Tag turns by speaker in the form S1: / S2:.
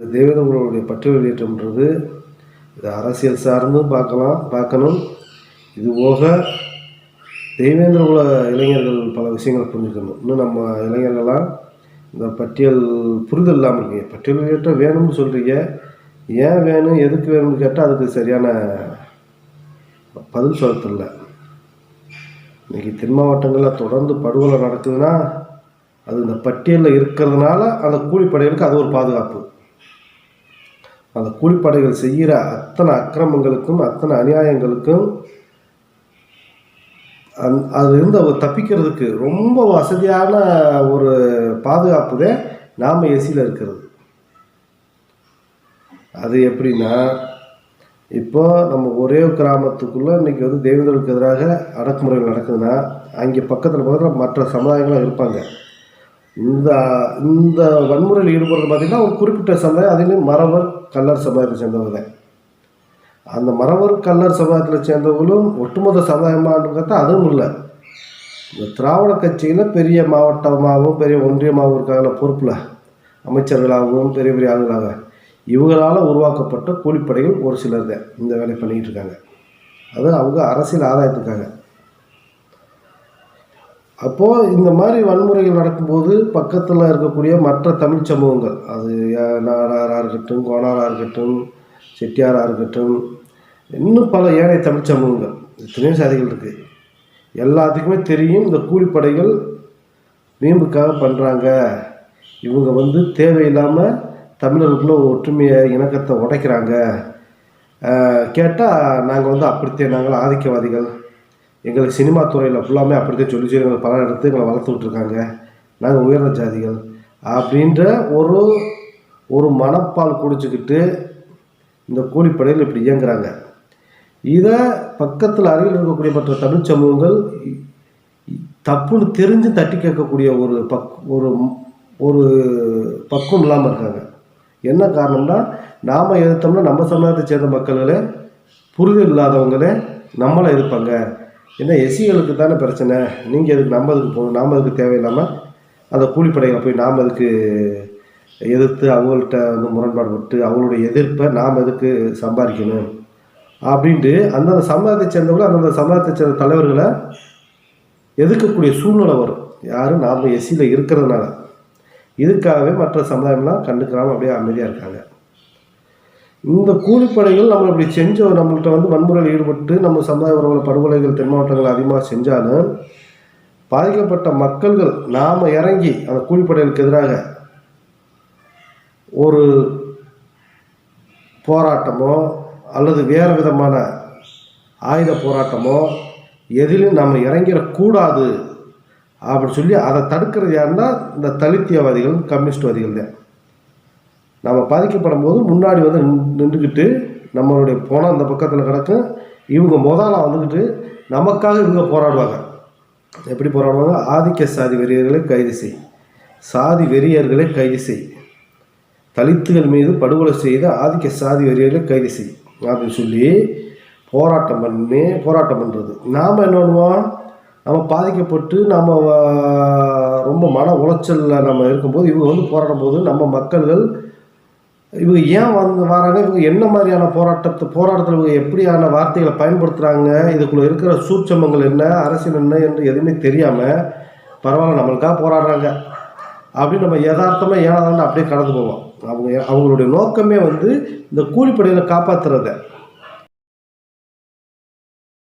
S1: தேவேந்திரகுலருடைய பட்டியல் வெளியேற்றம்ன்றது இது அரசியல் சார்ந்தும் பார்க்கலாம் பார்க்கணும். இது போக தேவேந்திர குல இளைஞர்கள் பல விஷயங்களை புரிஞ்சுக்கணும். இன்னும் நம்ம இளைஞர்கள்லாம் இந்த பட்டியல் புரிதல் இல்லாமல் இருக்கீங்க. பட்டியல் வெளியேற்றம் வேணும்னு சொல்கிறீங்க ஏன் வேணும் எதுக்கு வேணும்னு கேட்டால் அதுக்கு சரியான பதில் சொல்ல இன்றைக்கி தென் மாவட்டங்களில் தொடர்ந்து படுகொலை நடக்குதுன்னா அது இந்த பட்டியலில் இருக்கிறதுனால அந்த கூலிப்படைகளுக்கு அது ஒரு பாதுகாப்பு. அந்த கூலிப்படைகள் செய்கிற அத்தனை அக்கிரமங்களுக்கும் அத்தனை அநியாயங்களுக்கும் அந் அதுலேருந்து அவர் தப்பிக்கிறதுக்கு ரொம்ப வசதியான ஒரு பாதுகாப்பு தான் நாம் எசியில் இருக்கிறது. அது எப்படின்னா இப்போ நம்ம ஒரே கிராமத்துக்குள்ளே இன்றைக்கி வந்து தெய்வங்களுக்கு எதிராக அடக்குமுறைகள் நடக்குதுன்னா அங்கே பக்கத்தில் பக்கத்தில் மற்ற சமுதாயங்களும் இருப்பாங்க. இந்த இந்த வன்முறையில் ஈடுபடுறது பார்த்திங்கன்னா ஒரு குறிப்பிட்ட சமுதாயம் அதுலேயும் மறவர் கல்லர் சமுதாயத்தை சேர்ந்தவங்க அந்த மறவர் கல்லர் சமுதாயத்தில் சேர்ந்தவங்களும் ஒட்டுமொத்த சமுதாயமானு பார்த்தா அதுவும் இல்லை. இந்த திராவிட கட்சியில் பெரிய மாவட்டமாகவும் பெரிய ஒன்றியமாகவும் இருக்காங்கள பொறுப்பில் அமைச்சர்களாகவும் பெரிய பெரிய ஆளுகளாக இவங்களால் உருவாக்கப்பட்ட கூலிப்படைகள் ஒரு சிலர் தான் இந்த வேலை பண்ணிக்கிட்டு இருக்காங்க. அது அவங்க அரசியல் ஆதாயத்துக்காக. அப்போது இந்த மாதிரி வன்முறைகள் நடக்கும்போது பக்கத்தில் இருக்கக்கூடிய மற்ற தமிழ் சமூகங்கள் அது நாடாராக இருக்கட்டும் கோணாராக இருக்கட்டும் செட்டியாராக இருக்கட்டும் இன்னும் பல ஏனைய தமிழ் சமூகங்கள் எத்தனையோ சாதிகள் இருக்குது எல்லாத்துக்குமே தெரியும் இந்த கூலிப்படைகள் மீம்புக்காக பண்ணுறாங்க இவங்க வந்து தேவையில்லாமல் தமிழர்களுக்குள்ள ஒற்றுமையை இணக்கத்தை உடைக்கிறாங்க. கேட்டால் நாங்கள் வந்து அப்படித்தான் நாங்கள் ஆதிக்கவாதிகள். எங்களுக்கு சினிமா துறையில் ஃபுல்லாமே அப்படித்தான் சொல்லி சொல்லி எங்களை பல இடத்து எங்களை வளர்த்து விட்ருக்காங்க நாங்கள் உயர்ந்த ஜாதிகள். அப்படின்ற ஒரு ஒரு மனப்பால் குடிச்சிக்கிட்டு இந்த கூலிப்படையில் இப்படி இயங்குறாங்க. இதை பக்கத்தில் அருகில் இருக்கக்கூடிய மற்ற தமிழ் சமூகங்கள் தப்புன்னு தெரிஞ்சு தட்டி கேட்கக்கூடிய ஒரு பக் ஒரு ஒரு பக்குவம் இல்லாமல் இருக்காங்க. என்ன காரணம்னா நாம் எதிர்த்தோம்னா நம்ம சமுதாயத்தை சேர்ந்த மக்களே புரிதல் இல்லாதவங்களே நம்மளை இருப்பாங்க ஏன்னா எசிகளுக்கு தானே பிரச்சனை? நீங்கள் எதுக்கு நம்ம அதுக்கு போகணும்? நாம் அதுக்கு தேவையில்லாமல் அந்த கூலிப்படைகளை போய் நாம் அதுக்கு எதிர்த்து அவங்கள்ட்ட வந்து முரண்பாடு பட்டு அவங்களுடைய எதிர்ப்பை நாம் எதுக்கு சம்பாதிக்கணும்? அப்படின்ட்டு அந்தந்த சமுதாயத்தை சேர்ந்தவங்க அந்தந்த சமுதாயத்தை சேர்ந்த தலைவர்களை எதிர்க்கக்கூடிய சூழ்நிலை வரும். யாரும் நாம் எஸ்சியில் இருக்கிறதுனால. இதுக்காகவே மற்ற சமுதாயம்லாம் கண்டுக்கிறாமல் அப்படியே அமைதியாக இருக்காங்க. இந்த கூலிப்படைகள் நம்ம இப்படி செஞ்ச நம்மள்கிட்ட வந்து வன்முறையில் ஈடுபட்டு நம்ம சமுதாய உறவுகளை படுகொலைகள் தென் மாவட்டங்கள் அதிகமாக செஞ்சாலும் பாதிக்கப்பட்ட மக்கள்கள் நாம் இறங்கி அந்த கூலிப்படைகளுக்கு எதிராக ஒரு போராட்டமோ அல்லது வேறு விதமான ஆயுத போராட்டமோ எதிலும் நம்ம இறங்கிடக்கூடாது அப்படின்னு சொல்லி அதை தடுக்கிறது யாருன்னா இந்த தலித்தியவாதிகள் கம்யூனிஸ்ட்வாதிகள் தான். நம்ம பாதிக்கப்படும் போது முன்னாடி வந்து நின்- நின்றுக்கிட்டு நம்மளுடைய போன அந்த பக்கத்தில் கிடக்கும் இவங்க முதல்ல வந்துக்கிட்டு நமக்காக இவங்க போராடுவாங்க. எப்படி போராடுவாங்க? ஆதிக்க சாதி வெறியர்களை கைது செய். சாதி வெறியர்களை கைது செய். தலித்துகள் மீது படுகொலை செய்த ஆதிக்க சாதி வெறியர்களை கைது செய். அப்படின்னு சொல்லி போராட்டம் பண்ணி போராட்டம் பண்ணுறது நாம் என்ன பண்ணுவோம்? நம்ம பாதிக்கப்பட்டு நம்ம ரொம்ப மன உளைச்சலில் நம்ம இருக்கும்போது இவங்க வந்து போராடும் போது நம்ம மக்கள்கள் இவங்க ஏன் வந்து வராங்க? இவங்க என்ன மாதிரியான போராட்டத்தை போராட்டத்தில் இவங்க எப்படியான வார்த்தைகளை பயன்படுத்துகிறாங்க இதுக்குள்ளே இருக்கிற சூட்சமங்கள் என்ன? அரசியல் என்ன என்று எதுவுமே தெரியாமல் பரவாயில்ல நம்மளுக்காக போராடுறாங்க. அப்படின்னு நம்ம யதார்த்தமாக ஏனாதான் அப்படியே கடந்து போவோம். அவங்க அவங்களுடைய நோக்கமே வந்து இந்த கூலிப்படையில் காப்பாற்றுறத